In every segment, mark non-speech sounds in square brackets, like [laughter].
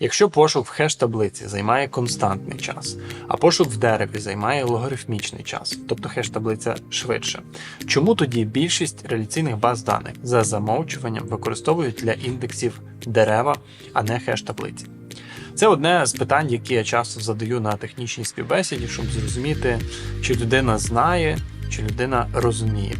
Якщо пошук в хеш-таблиці займає константний час, а пошук в дереві займає логарифмічний час, тобто хеш-таблиця швидше, чому тоді більшість реляційних баз даних за замовчуванням використовують для індексів дерева, а не хеш-таблиці? Це одне з питань, які я часто задаю на технічній співбесіді, щоб зрозуміти, чи людина знає, чи людина розуміє.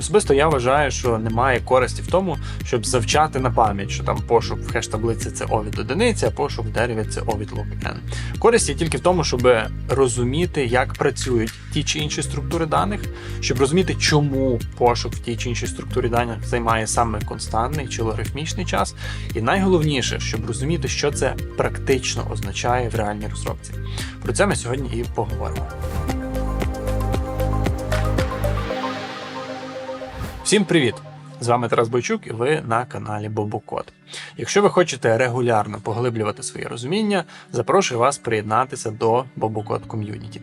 Особисто я вважаю, що немає користі в тому, щоб завчати на пам'ять, що там пошук в хеш-таблиці це O від одиниці, а пошук в дереві це O від лог n. Користь є тільки в тому, щоб розуміти, як працюють ті чи інші структури даних, щоб розуміти, чому пошук в тій чи іншій структурі даних займає саме константний чи логарифмічний час. І найголовніше, щоб розуміти, що це практично означає в реальній розробці. Про це ми сьогодні і поговоримо. Всім привіт! З вами Тарас Бойчук і ви на каналі Бобокод. Якщо ви хочете регулярно поглиблювати своє розуміння, запрошую вас приєднатися до Бобокод ком'юніті.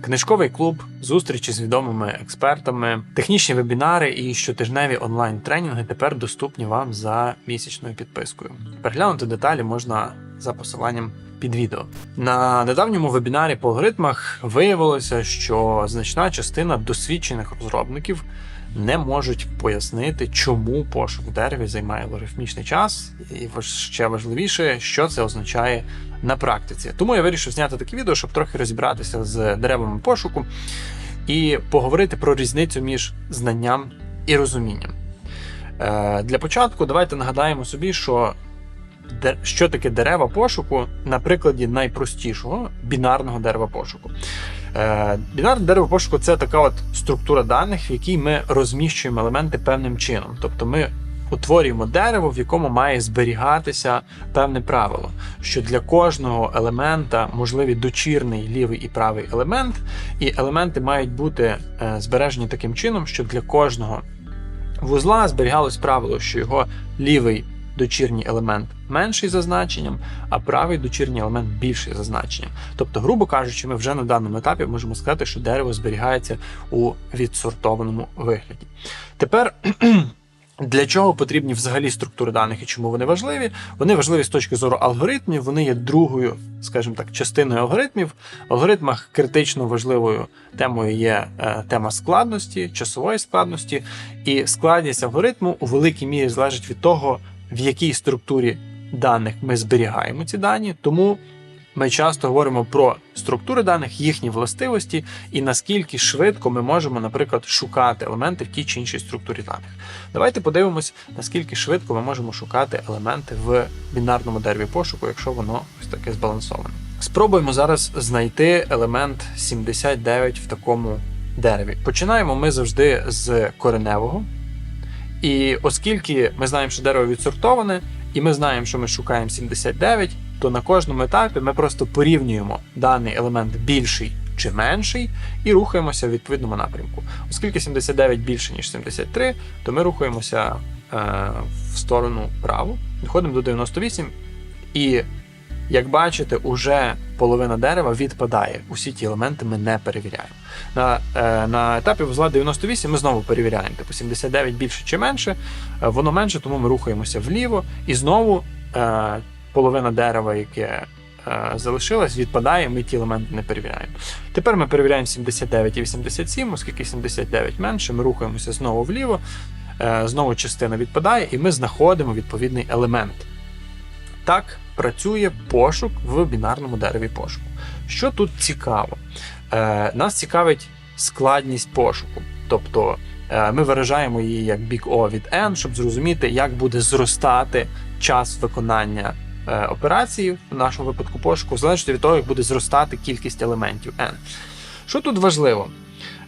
Книжковий клуб, зустрічі з відомими експертами, технічні вебінари і щотижневі онлайн-тренінги тепер доступні вам за місячною підпискою. Переглянути деталі можна за посиланням під відео. На недавньому вебінарі по алгоритмах виявилося, що значна частина досвідчених розробників не можуть пояснити, чому пошук дереві займає логарифмічний час, і ще важливіше, що це означає на практиці. Тому я вирішив зняти таке відео, щоб трохи розібратися з деревами пошуку і поговорити про різницю між знанням і розумінням. Е, Для початку давайте нагадаємо собі, що що таке дерева пошуку на прикладі найпростішого бінарного дерева пошуку. Е, Бінарне дерево пошуку це така от структура даних, в якій ми розміщуємо елементи певним чином. Тобто ми утворюємо дерево, в якому має зберігатися певне правило, що для кожного елемента можливий дочірний лівий і правий елемент, і елементи мають бути е, збережені таким чином, що для кожного вузла зберігалось правило, що його лівий дочірній елемент менший за значенням, а правий дочірній елемент більший за значенням. Тобто, грубо кажучи, ми вже на даному етапі можемо сказати, що дерево зберігається у відсортованому вигляді. Тепер. [clears throat] Для чого потрібні взагалі структури даних і чому вони важливі? Вони важливі з точки зору алгоритмів, вони є другою, скажімо так, частиною алгоритмів. В алгоритмах критично важливою темою є е, тема складності, часової складності, і складність алгоритму у великій мірі залежить від того, в якій структурі даних ми зберігаємо ці дані. Тому ми часто говоримо про структури даних, їхні властивості і наскільки швидко ми можемо, наприклад, шукати елементи в тій чи іншій структурі даних. Давайте подивимось, наскільки швидко ми можемо шукати елементи в бінарному дереві пошуку, якщо воно ось таке збалансоване. Спробуємо зараз знайти елемент 79 в такому дереві. Починаємо ми завжди з кореневого. І оскільки ми знаємо, що дерево відсортоване, і ми знаємо, що ми шукаємо 79, то на кожному етапі ми просто порівнюємо даний елемент більший чи менший і рухаємося в відповідному напрямку. Оскільки 79 більше, ніж 73, то ми рухаємося е, в сторону праву, доходимо до 98, і як бачите, уже половина дерева відпадає. Усі ті елементи ми не перевіряємо. На, е, на етапі вузла 98 ми знову перевіряємо. Типу 79 більше чи менше, е, воно менше, тому ми рухаємося вліво, і знову е, половина дерева, яке е, залишилось, відпадає, ми ті елементи не перевіряємо. Тепер ми перевіряємо 79 і 87, оскільки 79 менше, ми рухаємося знову вліво, е, знову частина відпадає, і ми знаходимо відповідний елемент. Так працює пошук в бінарному дереві пошуку. Що тут цікаво? Е, нас цікавить складність пошуку. Тобто е, ми виражаємо її як big O від n, щоб зрозуміти, як буде зростати час виконання е, операції в нашому випадку пошуку, в залежності від того, як буде зростати кількість елементів n. Що тут важливо?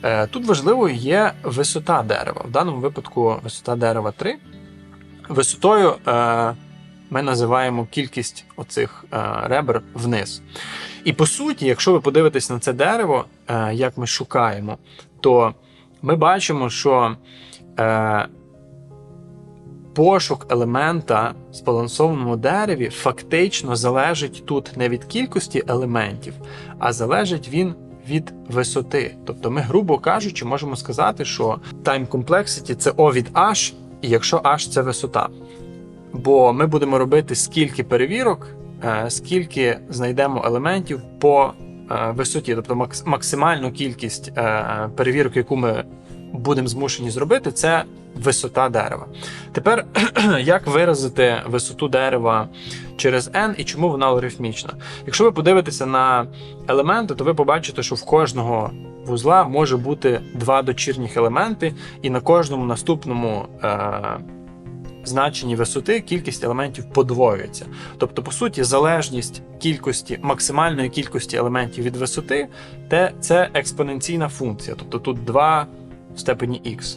Е, Тут важливою є висота дерева. В даному випадку висота дерева 3. Висотою е, ми називаємо кількість оцих е, ребер вниз. І по суті, якщо ви подивитесь на це дерево, е, як ми шукаємо, то ми бачимо, що е, пошук елемента в збалансованому дереві фактично залежить тут не від кількості елементів, а залежить він від висоти. Тобто ми, грубо кажучи, можемо сказати, що time complexity це O від H, і якщо H це висота. Бо ми будемо робити скільки перевірок, е, скільки знайдемо елементів по е, висоті, тобто максимальну кількість е, перевірок, яку ми будемо змушені зробити, це висота дерева. Тепер [clears throat] як виразити висоту дерева через n і чому вона логарифмічна? Якщо ви подивитеся на елементи, то ви побачите, що в кожного вузла може бути два дочірніх елементи, і на кожному наступному значенні висоти кількість елементів подвоюється. Тобто, по суті, залежність кількості максимальної кількості елементів від висоти, те це експоненційна функція, тобто тут 2 в степені х.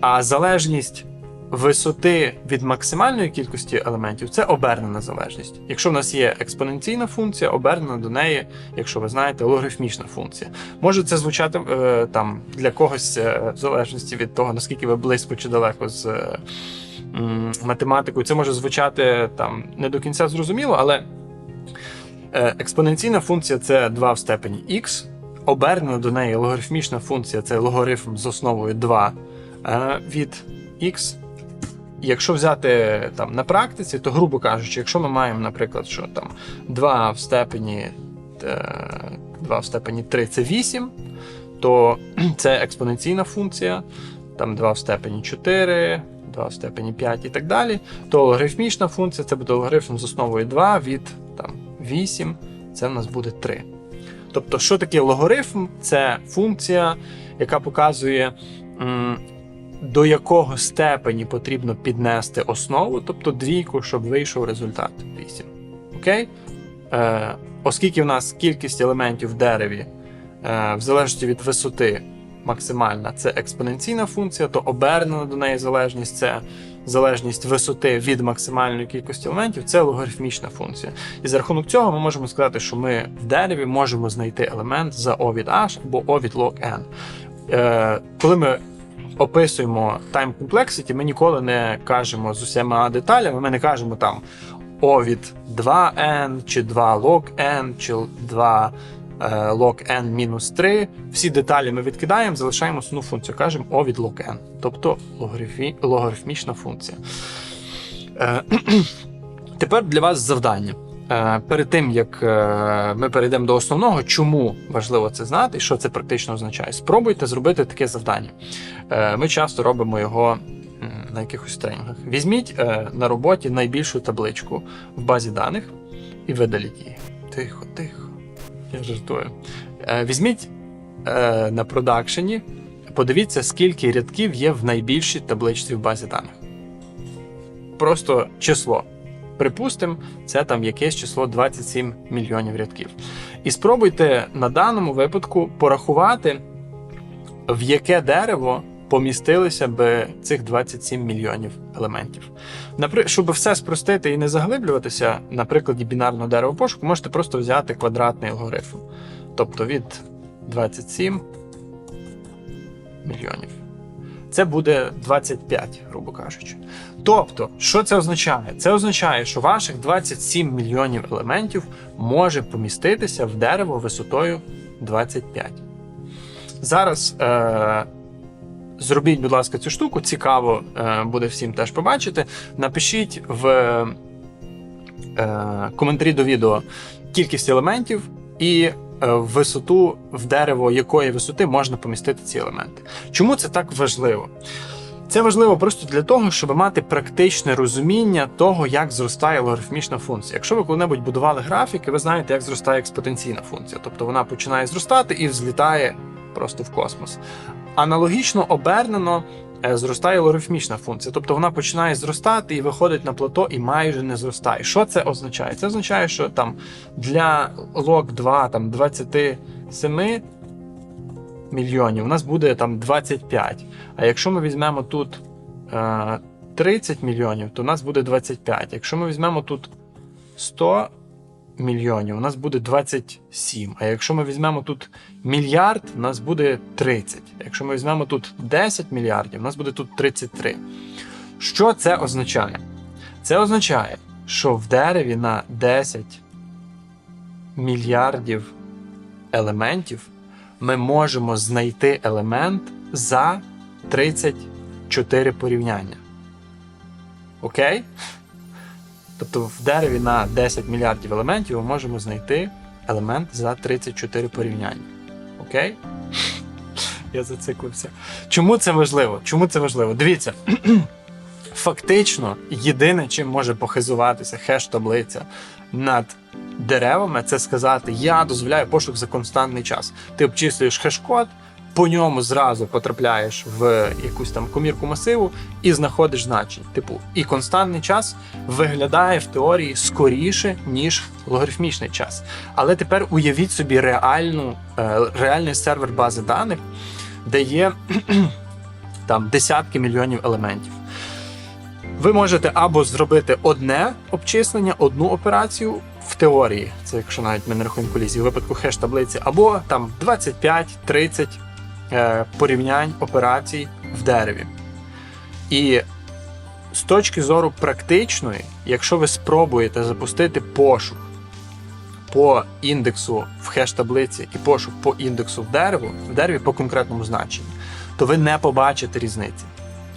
А залежність висоти від максимальної кількості елементів це обернена залежність. Якщо в нас є експоненційна функція, обернена до неї, якщо ви знаєте, логарифмічна функція. Може це звучати е, там для когось е, в залежності від того, наскільки ви близько чи далеко з е, математикою. Це може звучати там не до кінця зрозуміло, але е, експоненційна функція це 2 в степені х. Обернена до неї логарифмічна функція це логарифм з основою 2 е, від х. Якщо взяти там на практиці, то, грубо кажучи, якщо ми маємо, наприклад, що там 2 в степені, е, 2 в степені 3 це 8, то [clears throat] це експоненційна функція, там 2 в степені 4, 2 в степені 5 і так далі, то логарифмічна функція це буде логарифм з основою 2 від там, 8, це в нас буде 3. Тобто, що таке логарифм? Це функція, яка показує, до якого степені потрібно піднести основу, тобто двійку, щоб вийшов результат 8. Окей? Е, оскільки в нас кількість елементів в дереві, е, в залежності від висоти, максимальна це експоненційна функція, то обернена до неї залежність це залежність висоти від максимальної кількості елементів, це логарифмічна функція. І за рахунок цього ми можемо сказати, що ми в дереві можемо знайти елемент за O від H або O від log n. Е, коли ми описуємо time complexity, ми ніколи не кажемо з усіма деталями, ми не кажемо там O від 2n, чи 2 log n, чи 2 е, log n мінус 3. Всі деталі ми відкидаємо, залишаємо основну функцію. Кажемо O від log n, тобто логарифмічна функція. Е, [clears throat] Тепер для вас завдання. Е, Перед тим як е, ми перейдемо до основного, чому важливо це знати і що це практично означає, спробуйте зробити таке завдання. Е, Ми часто робимо його на якихось тренінгах. Візьміть е, на роботі найбільшу табличку в базі даних і видаліть її. Тихо, тихо. Я жартую. Е, Візьміть е, на продакшені, подивіться, скільки рядків є в найбільшій табличці в базі даних. Просто число. Припустимо, це там якесь число 27 мільйонів рядків. І спробуйте на даному випадку порахувати, в яке дерево помістилися би цих 27 мільйонів елементів. Напри... Щоб все спростити і не заглиблюватися, на прикладі бінарного дерева пошуку, можете просто взяти квадратний алгоритм. Тобто від 27 мільйонів. Це буде 25, грубо кажучи. Тобто, що це означає? Це означає, що ваших 27 мільйонів елементів може поміститися в дерево висотою 25. Зараз е- зробіть, будь ласка, цю штуку. Цікаво е- буде всім теж побачити. Напишіть в е- коментарі до відео кількість елементів і е, висоту в дерево, якої висоти можна помістити ці елементи. Чому це так важливо? Це важливо просто для того, щоб мати практичне розуміння того, як зростає логарифмічна функція. Якщо ви коли-небудь будували графіки, ви знаєте, як зростає експотенційна функція. Тобто вона починає зростати і взлітає просто в космос. Аналогічно обернено е, зростає логарифмічна функція, тобто вона починає зростати і виходить на плато і майже не зростає. Що це означає? Це означає, що там для log 2 там 27 мільйонів у нас буде там 25. А якщо ми візьмемо тут е, 30 мільйонів, то у нас буде 25. Якщо ми візьмемо тут 100 мільйонів, у нас буде 27. А якщо ми візьмемо тут мільярд, у нас буде 30. Якщо ми візьмемо тут 10 мільярдів, у нас буде тут 33. Що це означає? Це означає, що в дереві на 10 мільярдів елементів ми можемо знайти елемент за 34 порівняння. Окей? Тобто в дереві на 10 мільярдів елементів ми можемо знайти елемент за 34 порівняння. Окей? [laughs] Я зациклився. Чому це важливо? Чому це важливо? Дивіться. [clears throat] Фактично, єдине, чим може похизуватися хеш-таблиця над деревами, це сказати: я дозволяю пошук за константний час. Ти обчислюєш хеш-код, по ньому зразу потрапляєш в якусь там комірку масиву і знаходиш значення. Типу, і константний час виглядає в теорії скоріше, ніж логарифмічний час. Але тепер уявіть собі реальну, е, реальний сервер бази даних, де є [clears throat] там десятки мільйонів елементів. Ви можете або зробити одне обчислення, одну операцію в теорії, це якщо навіть ми не рахуємо колізії, у випадку хеш-таблиці, або там 25-30 е, порівнянь операцій в дереві. І з точки зору практичної, якщо ви спробуєте запустити пошук по індексу в хеш-таблиці і пошук по індексу в дереву, в дереві по конкретному значенню, то ви не побачите різниці.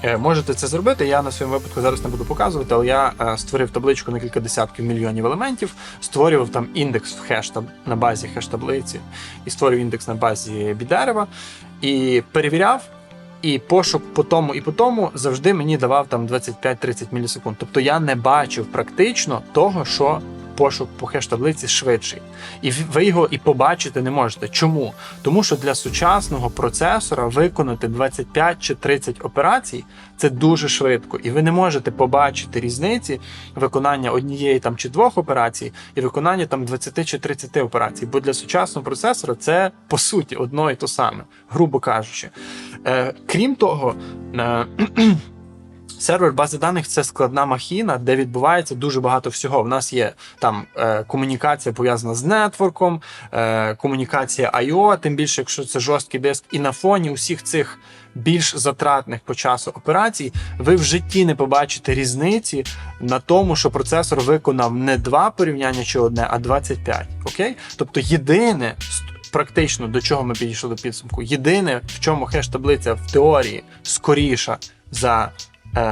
Е, Можете це зробити. Я на своєму випадку зараз не буду показувати, але я е, створив табличку на кілька десятків мільйонів елементів, створював там індекс в хеш на базі хеш-таблиці і створював індекс на базі бідерева і перевіряв. І пошук по тому і по тому завжди мені давав там 25-30 мілісекунд. Тобто я не бачив практично того, що пошук по хеш-таблиці швидший. І ви його і побачити не можете. Чому? Тому що для сучасного процесора виконати 25 чи 30 операцій це дуже швидко, і ви не можете побачити різниці виконання однієї там чи двох операцій і виконання там 20 чи 30 операцій. Бо для сучасного процесора це по суті одно і то саме, грубо кажучи. Е, крім того, е, [clears throat] Сервер бази даних це складна махіна, де відбувається дуже багато всього. В нас є там е, комунікація пов'язана з нетворком, е, комунікація I.O., тим більше, якщо це жорсткий диск, і на фоні усіх цих більш затратних по часу операцій, ви в житті не побачите різниці на тому, що процесор виконав не два порівняння чи одне, а 25. Окей? Тобто єдине. Практично до чого ми підійшли до підсумку. Єдине, в чому хеш-таблиця в теорії скоріша за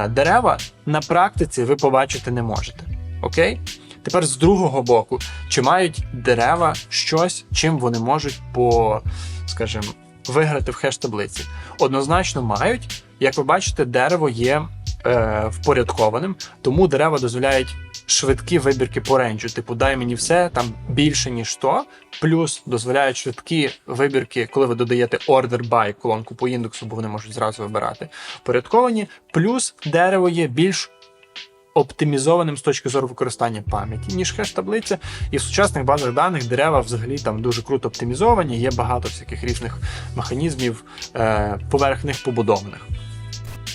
дерева, на практиці ви побачити не можете. Окей? Тепер з другого боку, чи мають дерева щось, чим вони можуть по, скажімо, виграти в хеш-таблиці? Однозначно мають. Як ви бачите, дерево є е, впорядкованим, тому дерева дозволяють швидкі вибірки по ренджу. Типу, дай мені все там більше, ніж то, плюс дозволяють швидкі вибірки, коли ви додаєте order by колонку по індексу, бо вони можуть зразу вибирати впорядковані. Плюс дерево є більш оптимізованим з точки зору використання пам'яті, ніж хеш-таблиця. І в сучасних базах даних дерева взагалі там дуже круто оптимізовані, є багато всяких різних механізмів е, поверх них побудованих.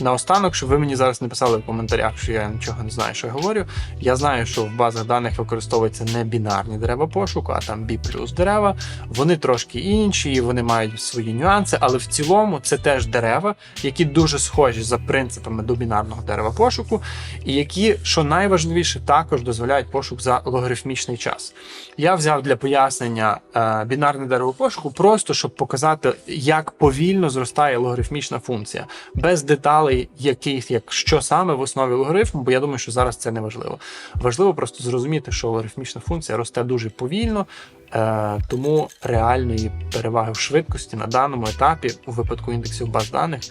Наостанок, щоб ви мені зараз не писали в коментарях, що я нічого не знаю, що я говорю. Я знаю, що в базах даних використовуються не бінарні дерева пошуку, а там B плюс дерева. Вони трошки інші, вони мають свої нюанси, але в цілому це теж дерева, які дуже схожі за принципами до бінарного дерева пошуку, і які, що найважливіше, також дозволяють пошук за логарифмічний час. Я взяв для пояснення е, бінарне дерево пошуку, просто щоб показати, як повільно зростає логарифмічна функція, без деталей, яких як що саме в основі логарифму, бо я думаю, що зараз це не важливо. Важливо просто зрозуміти, що логарифмічна функція росте дуже повільно, е, тому реальної переваги в швидкості на даному етапі у випадку індексів баз даних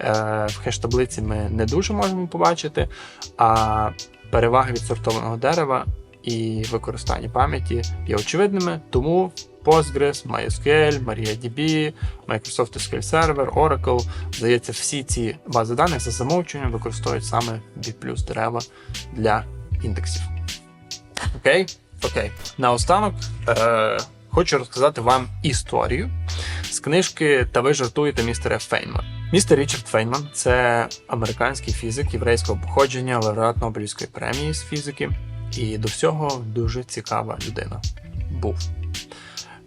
е, в хеш-таблиці ми не дуже можемо побачити. А переваги відсортованого дерева і використання пам'яті є очевидними, тому Postgres, MySQL, MariaDB, Microsoft SQL Server, Oracle, здається, всі ці бази даних за замовчуванням використовують саме B дерева для індексів. Окей? Окей. Наостанок е- хочу розказати вам історію з книжки Та ви жартуєте містере Фейнман. Містер Річард Фейнман це американський фізик єврейського походження, лауреат Нобелівської премії з фізики, і до всього дуже цікава людина був.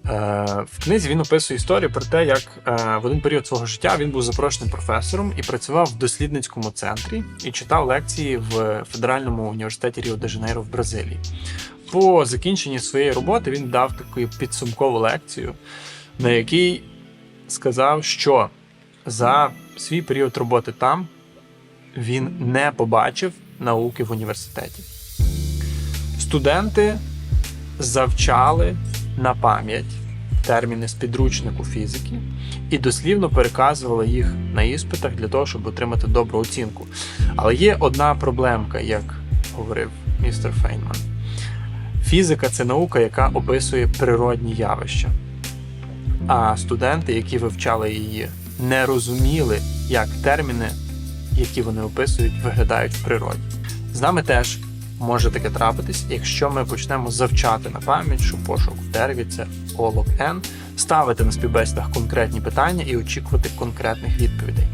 Е, В книзі він описує історію про те, як е, в один період свого життя він був запрошеним професором і працював в дослідницькому центрі і читав лекції в Федеральному університеті Ріо де Жанейро в Бразилії. По закінченні своєї роботи він дав таку підсумкову лекцію, на якій сказав, що за свій період роботи там він не побачив науки в університеті. Студенти завчали на пам'ять терміни з підручнику фізики і дослівно переказували їх на іспитах для того, щоб отримати добру оцінку. Але є одна проблемка, як говорив містер Фейнман. Фізика це наука, яка описує природні явища. А студенти, які вивчали її, не розуміли, як терміни, які вони описують, виглядають в природі. З нами теж може таке трапитись, якщо ми почнемо завчати на пам'ять, що пошук в дереві це олок N, ставити на співбесідах конкретні питання і очікувати конкретних відповідей.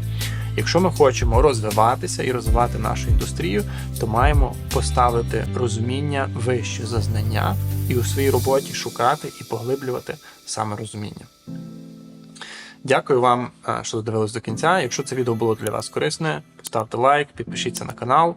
Якщо ми хочемо розвиватися і розвивати нашу індустрію, то маємо поставити розуміння вище за знання і у своїй роботі шукати і поглиблювати саме розуміння. Дякую вам, е, що додивились до кінця. Якщо це відео було для вас корисне, поставте лайк, підпишіться на канал.